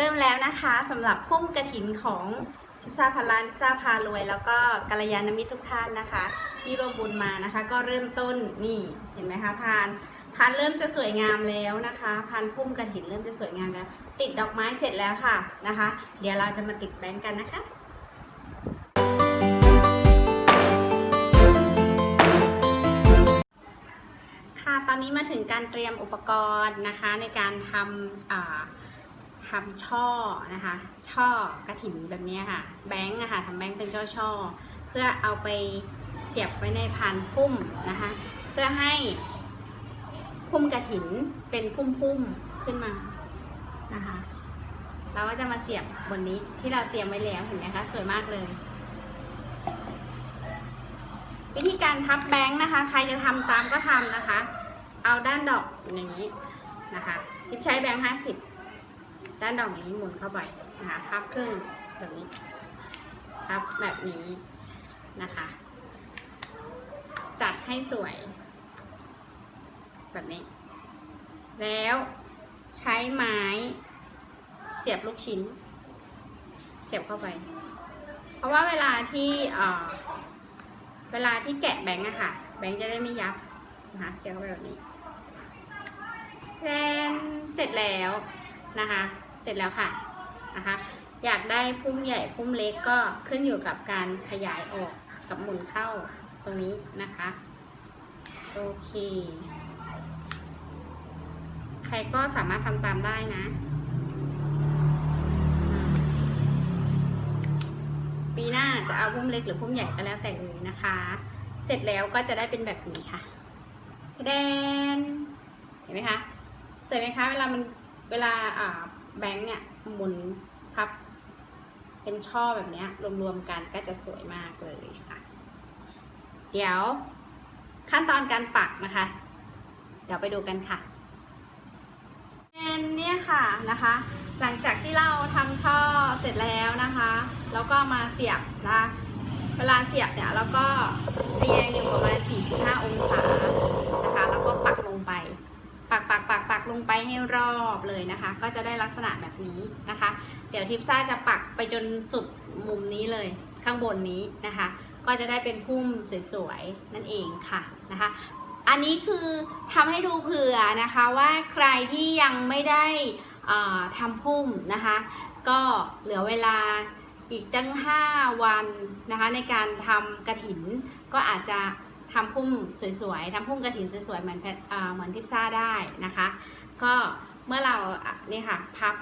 เริ่มแล้วนะคะสำหรับพุ่มกระถินของชิปซาพันล้านชิปซาพารวย แล้วก็กัลยาณมิตรทุกท่านนะคะที่ร่วมบุญมานะคะ ก็เริ่มต้นนี่เห็นไหมคะพานพานเริ่มจะสวยงามแล้วนะคะพานพุ่มกระถินเริ่มจะสวยงามแล้ว ติดดอกไม้เสร็จแล้วค่ะนะคะ เดี๋ยวเราจะมาติดแบงค์กันนะคะค่ะตอนนี้มาถึงการเตรียมอุปกรณ์นะคะในการทำอ่า ทำช่อนะคะ ช่อกระถิ่นแบบนี้ค่ะ แบงค์อะค่ะทำแบงค์เป็นช่อช่อๆเพื่อเอาไปเสียบไว้ในพานพุ่มนะคะ เพื่อให้พุ่มกระถินเป็นพุ่มๆขึ้นมานะคะ เราก็จะมาเสียบบนนี้ที่เราเตรียมไว้แล้วเห็นไหมคะสวยมากเลย วิธีการพับแบงค์นะคะ ใครจะทำตามก็ทำนะคะ เอาด้านดอกอย่างนี้นะคะทิปใช้แบงค์ห้าสิบ ด้านดอกนี้หมุนเข้าไปนะคะพับครึ่งแบบนี้พับแบบนี้นะคะ จัดให้สวย แบบนี้ แล้วใช้ไม้เสียบลูกชิ้น เสียบเข้าไป เพราะว่าเวลาที่เอ่อเวลาที่แกะแบงค์อะค่ะ แบงค์จะได้ไม่ยับนะคะเสียบเข้าไปแบบนี้แทนเสร็จแล้วนะคะ ร็จแล้วค่ะนะคะ อยากได้พุ่มใหญ่พุ่มเล็กก็ขึ้นอยู่กับการขยายออกกับหมุนเข้าตรงนี้นะคะ โอเค ใครก็สามารถทำตามได้นะ ปีหน้าจะเอาพุ่มเล็กหรือพุ่มใหญ่ก็แล้วแต่เลยนะคะ เสร็จแล้วก็จะได้เป็นแบบนี้ค่ะจะแดนเห็นไหมคะสวยไหมคะเวลามันเวลาอ่า แบงค์เนี่ยหมุนพับ เป็นช่อแบบนี้รวมๆกันก็จะสวยมากเลยค่ะ เดี๋ยวขั้นตอนการปักนะคะ เดี๋ยวไปดูกันค่ะแอนเนี่ยค่ะนะคะ หลังจากที่เราทำช่อเสร็จแล้วนะคะ แล้วก็มาเสียบนะคะเวลาเสียบเนี่ยเราก็เรียงอยู่ประมาณ45 องศานะคะ แล้วก็ปักลงไป ลงไปให้รอบเลยนะคะ ก็จะได้ลักษณะแบบนี้นะคะ เดี๋ยวทิปซ่าจะปักไปจนสุดมุมนี้เลยข้างบนนี้นะคะ ก็จะได้เป็นพุ่มสวยๆนั่นเองค่ะนะคะ อันนี้คือทำให้ดูเผื่อนะคะว่าใครที่ยังไม่ได้ทำพุ่มนะคะ ก็เหลือเวลาอีกตั้ง 5 วันนะคะในการทำกระถินก็อาจจะ ทำพุ่มสวยๆทำพุ่มกระถินสวยๆเหมือนเหมือนทิปซ่าได้นะคะ ก็เมื่อเราอะนี่ค่ะพับ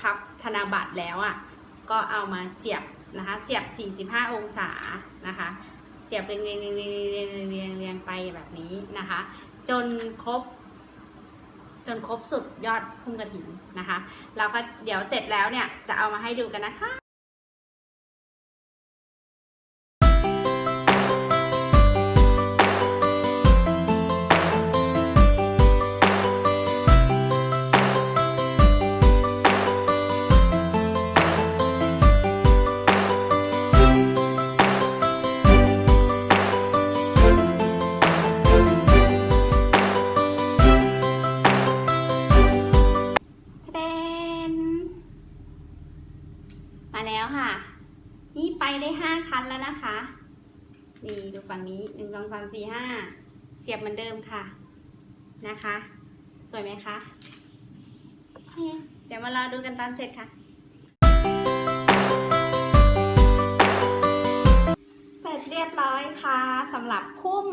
พับธนบัตรแล้วอะก็เอามาเสียบนะคะเสียบ 45 องศานะคะ เสียบเรียงเรียงเรียงเรียงเรียงเรียงเรียงไปแบบนี้นะคะ จนครบ จนครบสุดยอดพุ่มกระถินนะคะแล้วก็เดี๋ยวเสร็จแล้วเนี่ยจะเอามาให้ดูกันนะคะ มาแล้วค่ะ นี่ไปได้ห้าชั้นแล้วนะคะ นี่ดูฝั่งนี้หนึ่งสองสามสี่ห้าเสียบเหมือนเดิมค่ะนะคะ สวยไหมคะ เดี๋ยวมารอดูกันตอนเสร็จค่ะ เสร็จเรียบร้อยค่ะสำหรับพุ่ม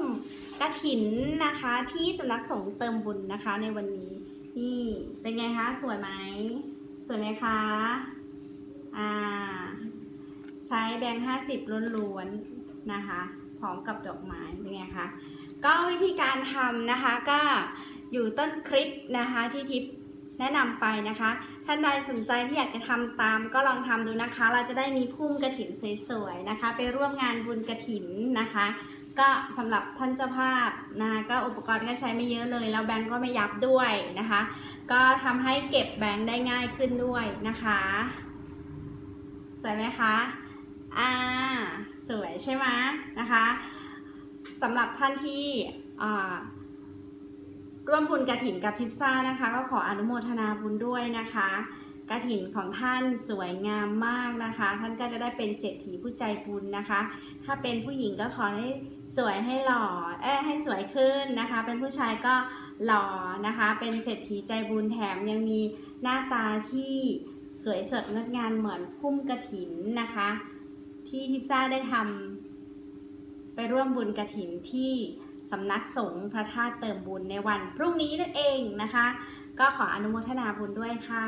กระถินนะคะ ที่สำนักสงฆ์เติมบุญนะคะในวันนี้ นี่เป็นไงคะ สวยไหม สวยไหมคะ อ่า ใช้แบงค์ห้าสิบล้วนๆนะคะ พร้อมกับดอกไม้เป็นไงคะก็วิธีการทำนะคะก็อยู่ต้นคลิปนะคะที่ทิปแนะนำไปนะคะ ท่านใดสนใจที่อยากจะทำตามก็ลองทำดูนะคะ เราจะได้มีพุ่มกระถินสวยๆนะคะ ไปร่วมงานบุญกระถินนะคะ ก็สำหรับท่านเจ้าภาพนะคะก็อุปกรณ์ก็ใช้ไม่เยอะเลยแล้วแบงก์ก็ไม่ยับด้วยนะคะ ก็ทำให้เก็บแบงก์ได้ง่ายขึ้นด้วยนะคะ วยไหมคะ อ่า สวยใช่ไหมนะคะสำหรับท่านที่ร่วมบุญกระถินกับทิปซ่านะคะ ก็ขออนุโมทนาบุญด้วยนะคะกระถินของท่านสวยงามมากนะคะ ท่านก็จะได้เป็นเศรษฐีผู้ใจบุญนะคะ ถ้าเป็นผู้หญิงก็ขอให้สวยให้หล่อเอ้ให้สวยขึ้นนะคะ เป็นผู้ชายก็หล่อนะคะ เป็นเศรษฐีใจบุญแถมยังมีหน้าตาที่ สวยสดงดงามเหมือนพุ่มกระถินนะคะ ที่ทิพซ่าได้ทำไปร่วมบุญกระถินที่สำนักสงฆ์พระธาตุเติมบุญในวันพรุ่งนี้นั่นเองนะคะ ก็ขออนุโมทนาบุญด้วยค่ะ